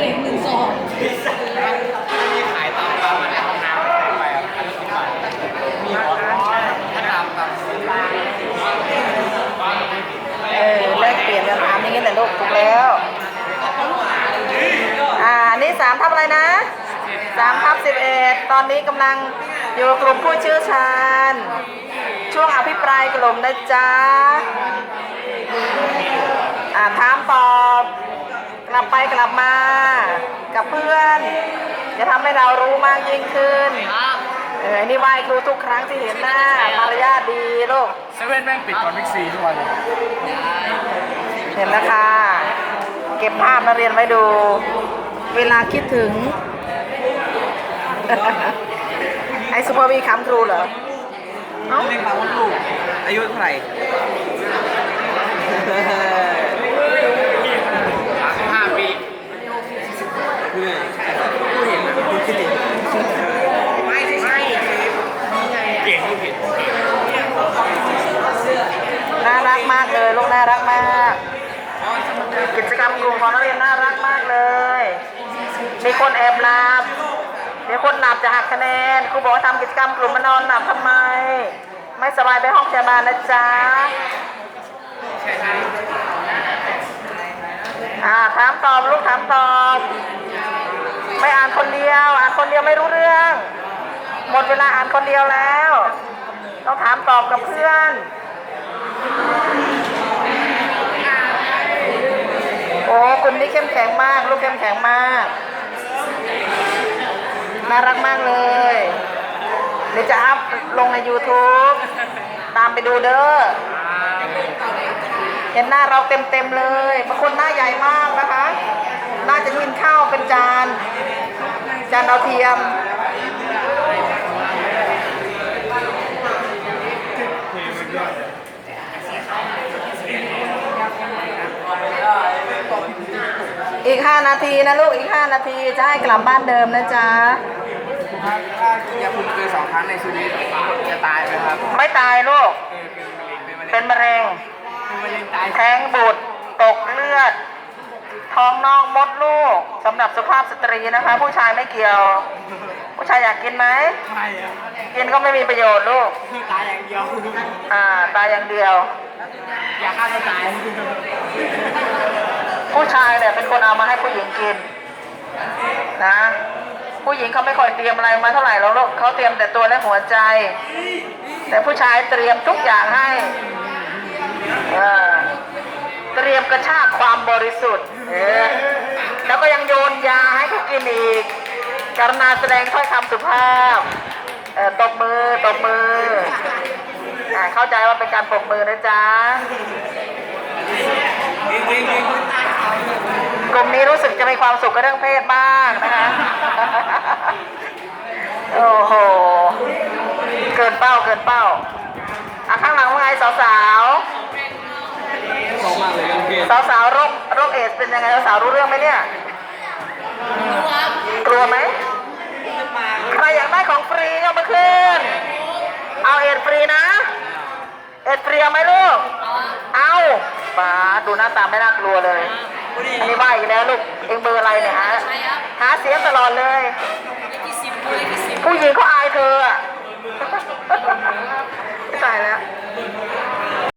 เหล็กหนึ่งสองมีขายตามปั๊มในห้องน้ำไปอะอันละสิบบาทมีเหรอถ้าตามตามซื้อไปเออแลกเปลี่ยนกันถามอย่างนี้แหละลูกถูกแล้ว อ่านี่สามทับอะไรนะสามทับสิบเอ็ดตอนนี้กำลังอยู่กลุ่มผู้เชี่ยวชาญ ช่วงอภิปรายกลุ่มนะจ๊ะอ่าถามตอบ กลับไปกลับมา กับเพื่อน จะทำให้เรารู้มากยิ่งขึ้น เออนี่ไหว้ครูทุกครั้งที่เห็นหน้ามารยาทดีลูก เซเว่นแม่งปิดก่อนบิ๊กซีทุกวันเลยเห็นแล้วค่ะ เก็บภาพนักเรียนไว้ดู เวลาคิดถึง ไอ้ซุปเปอร์วีคำครูเหรอ เอ้าเล่นปลาวุ้นลูกอายุเท่าไหร่สามสิบห้าปีไม่ไม่เก่งลูกเก่ง น่ารักมากเลยลูกน่ารักมาก กิจกรรมกลุ่มของนักเรียนน่ารักมากเลย มีคนแอบหลับมีคนหลับจะหักคะแนนครูบอกว่าทำกิจกรรมกลุ่มมานอนหลับทำไม ไม่สบายไปห้องพยาบาลนะจ๊ะอ่าถามตอบลูกถามตอบ ไม่อ่านคนเดียว อ่านคนเดียวไม่รู้เรื่อง หมดเวลาอ่านคนเดียวแล้ว ต้องถามตอบกับเพื่อน คนนี้เข้มแข็งมาก ลูกเข้มแข็งมาก น่ารักมากเลย เดี๋ยวจะอัพลงใน YouTube ตามไปดูเด้อ เห็นหน้าเราเต็มเต็มๆเลยบางคนหน้าใหญ่มากนะคะ น่าจะกินข้าวเป็นจาน จานดาวเทียม อีก 5 นาทีนะลูกอีก 5 นาทีจะให้กลับบ้านเดิมนะจ๊ะครับถ้ายาคุมเกินสองครั้งในชีวิตจะตายไหมครับไม่ตายลูก เออเป็นมะเร็งเป็นมะเร็ง เป็นมะเร็งเป็นมะเร็งตายแท้งบุตร ตกเลือด ท้องนอกมดลูกสำหรับสุภาพสตรีนะคะ ผู้ชายไม่เกี่ยว ผู้ชายอยากกินไหม ไม่อะกินก็ไม่มีประโยชน์ลูก ตายอย่างเดียว อ่า ตายอย่างเดียว อยากฆ่าตัวตาย ผู้ชายเนี่ยเป็นคนเอามาให้ผู้หญิงกินนะ ผู้หญิงเขาไม่ค่อยเตรียมอะไรมาเท่าไหร่หรอกลูกเขาเตรียมแต่ตัวและหัวใจ แต่ผู้ชายเตรียมทุกอย่างให้เตรียมกระชากความบริสุทธิ์แล้วก็ยังโยนยาให้เขากินอีกกรุณาแสดงถ้อยคำสุภาพตบมือตบมืออเข้าใจว่าเป็นการปรบมือนะจ๊ะ เองเองเอง ก ลุ่มนี้รู้สึกจะมีความสุขกับเรื่องเพศบ้างนะคะโอ้โหเกินเป้าเกินเป้าอะข้างหลังว่าไงสาวสาวสาวสาวโรคโรคเอสเป็นยังไงสาวรู้เรื่องไหมเนี่ย กลัวไหมใครอยากได้ของฟรียกมาขึ้น เอาเอสฟรีนะ เอสฟรีเอาไหมลูก เอาป้าดูหน้าตาไม่น่ากลัวเลย อันนี้ว่าอีกแล้วลูก เองเบอร์อะไรเนี่ยฮะหาเสียงตลอดเลยผู้หญิงเขาอายเธออะตายแล้ว